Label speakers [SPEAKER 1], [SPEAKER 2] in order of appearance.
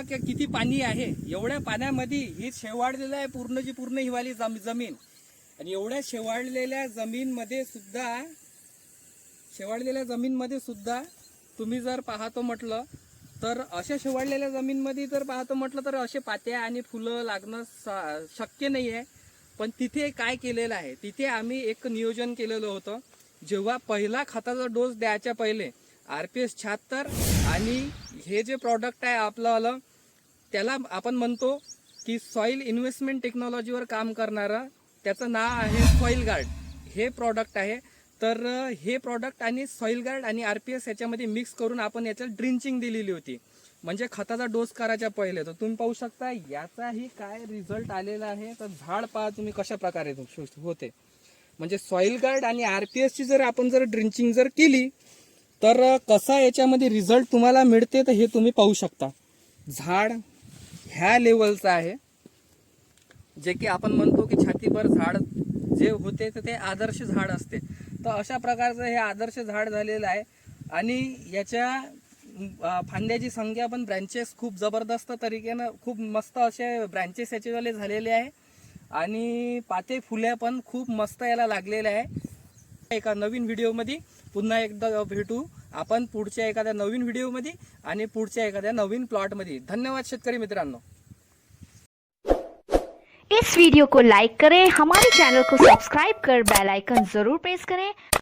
[SPEAKER 1] किती पाणी आहे? एवढ्या पाण्यामध्ये ही शेवाळलेलं आहे पूर्णची पूर्ण हिवाली जम जमीन. आणि एवढ्या शेवाळलेल्या जमीनमध्ये सुद्धा शेवाळलेल्या जमीनमध्ये सुद्धा तुम्ही जर पाहतो म्हटलं तर अशा शेवाळलेल्या जमीनमध्ये जर पाहतो म्हटलं तर असे पात्या आणि फुलं लागणं शक्य नाही आहे पण तिथे काय केलेलं आहे? तिथे आम्ही एक नियोजन केलेलं होतं. जेव्हा पहिला खताचा डोस द्यायच्या पहिले आर पी एस शहात्तर आणि हे जे प्रॉडक्ट आहे आपलं आलं त्याला आपण म्हणतो की सॉईल इन्व्हेस्टमेंट टेक्नॉलॉजीवर काम करणारं त्याचं नाव आहे सॉईल गार्ड हे प्रॉडक्ट आहे. तर हे प्रॉडक्ट आणि सॉईल गार्ड आणि आर पी एस याच्यामध्ये मिक्स करून आपण याच्यात ड्रिंचिंग दिलेली होती. म्हणजे खताचा डोस करायच्या पहिले. तर तुम्ही पाहू शकता याचाही काय रिझल्ट आलेला आहे. तर झाड पहा तुम्ही कशा प्रकारे होते. म्हणजे सॉईल गार्ड आणि आर पी एसची जर आपण जर ड्रिंचिंग जर केली तर कसा याच्यामध्ये रिझल्ट तुम्हाला मिळते तर हे तुम्ही पाहू शकता. झाड ह्या लेवलचं आहे. जे की आपण म्हणतो की छातीभर झाड जे होते तर ते आदर्श झाड असते. तर अशा प्रकारचं हे आदर्श झाड झालेलं आहे. आणि याच्या फांद्याची संख्या पण ब्रँचेस खूप जबरदस्त तरीकेनं खूप मस्त असे ब्रँचेस याचेवाले झालेले आहे. आणि पाते फुल्या पण खूप मस्त याला लागलेल्या आहे. एका नवीन व्हिडिओमध्ये पुन्हा एकदा भेटू. आपण पुढच्या एखाद्या नवीन व्हिडिओमध्ये आणि पुढच्या एखाद्या नवीन प्लॉटमध्ये. धन्यवाद शेतकरी मित्रांनो.
[SPEAKER 2] इस वीडियो को लाइक करें हमारे चैनल को सब्सक्राइब कर बेल आइकन जरूर प्रेस करें।